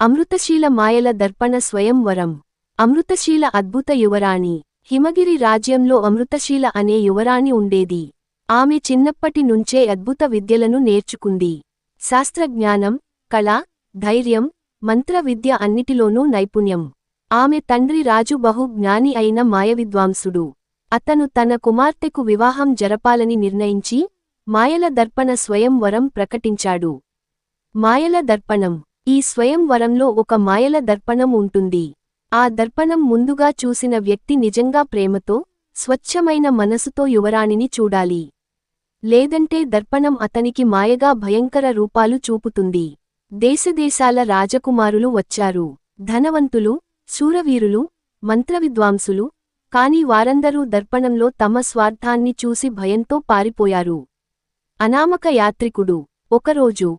అమృతశీల మాయల దర్పణ స్వయంవరం అమృతశీల అద్భుత యువరాణి. హిమగిరి రాజ్యంలో అమృతశీల అనే యువరాణి ఉండేది. ఆమె చిన్నప్పటి నుంచే అద్భుత విద్యలను నేర్చుకుంది. శాస్త్రజ్ఞానం కళ ధైర్యం మంత్ర విద్య అన్నిటిలోనూ నైపుణ్యం. ఆమె తండ్రి రాజు బహు జ్ఞాని అయిన మాయవిద్వాంసుడు. అతను తన కుమార్తెకు వివాహం జరపాలని నిర్ణయించి మాయల దర్పణ స్వయంవరం ప్రకటించాడు. మాయల దర్పణం. ఈ స్వయంవరంలో ఒక మాయల దర్పణం ఉంటుంది. ఆ దర్పణం ముందుగా చూసిన వ్యక్తి నిజంగా ప్రేమతో స్వచ్ఛమైన మనసుతో యువరాణిని చూడాలి. లేదంటే దర్పణం అతనికి మాయగా భయంకర రూపాలు చూపుతుంది. దేశదేశాల రాజకుమారులు వచ్చారు. ధనవంతులు శూరవీరులు మంత్రవిద్వాంసులు కాని వారందరూ దర్పణంలో తమ స్వార్థాన్ని చూసి భయంతో పారిపోయారు. అనామక యాత్రికుడు. ఒకరోజు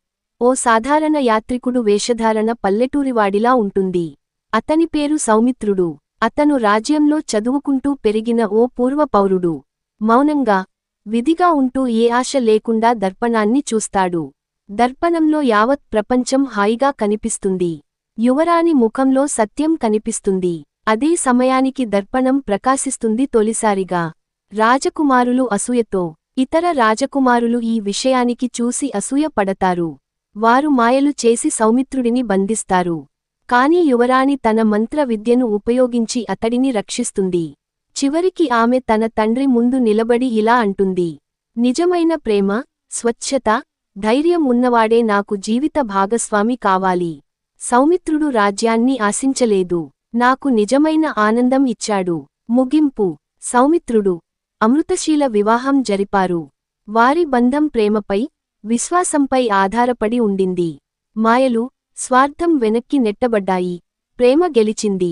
ఓ సాధారణ యాత్రికుడు వేషధారణ పల్లెటూరివాడిలా ఉంటుంది. అతని పేరు సౌమిత్రుడు. అతను రాజ్యంలో చదువుకుంటూ పెరిగిన ఓ పూర్వ పౌరుడు మౌనంగా విధిగా ఉంటూ ఏ ఆశ లేకుండా దర్పణాన్ని చూస్తాడు. దర్పణంలో యావత్ ప్రపంచం హాయిగా కనిపిస్తుంది. యువరాణి ముఖంలో సత్యం కనిపిస్తుంది. అదే సమయానికి దర్పణం ప్రకాశిస్తుంది తొలిసారిగా. రాజకుమారులు అసూయతో ఇతర రాజకుమారులు ఈ విషయానికి చూసి అసూయ పడతారు వారు మాయలు చేసి సౌమిత్రుడిని బంధిస్తారు. కాని యువరాణి తన మంత్ర విద్యను ఉపయోగించి అతడిని రక్షిస్తుంది. చివరికి ఆమె తన తండ్రి ముందు నిలబడి ఇలా అంటుంది. నిజమైన ప్రేమ స్వచ్ఛత ధైర్యం ఉన్నవాడే నాకు జీవిత భాగస్వామి కావాలి. సౌమిత్రుడు రాజ్యాన్ని ఆశించలేదు. నాకు నిజమైన ఆనందం ఇచ్చాడు. ముగింపు. సౌమిత్రుడు అమృతశీల వివాహం జరిపారు. వారి బంధం ప్రేమపై విశ్వాసంపై ఆధారపడి ఉండింది. మాయలు స్వార్థం వెనక్కి నెట్టబడ్డాయి. ప్రేమ గెలిచింది.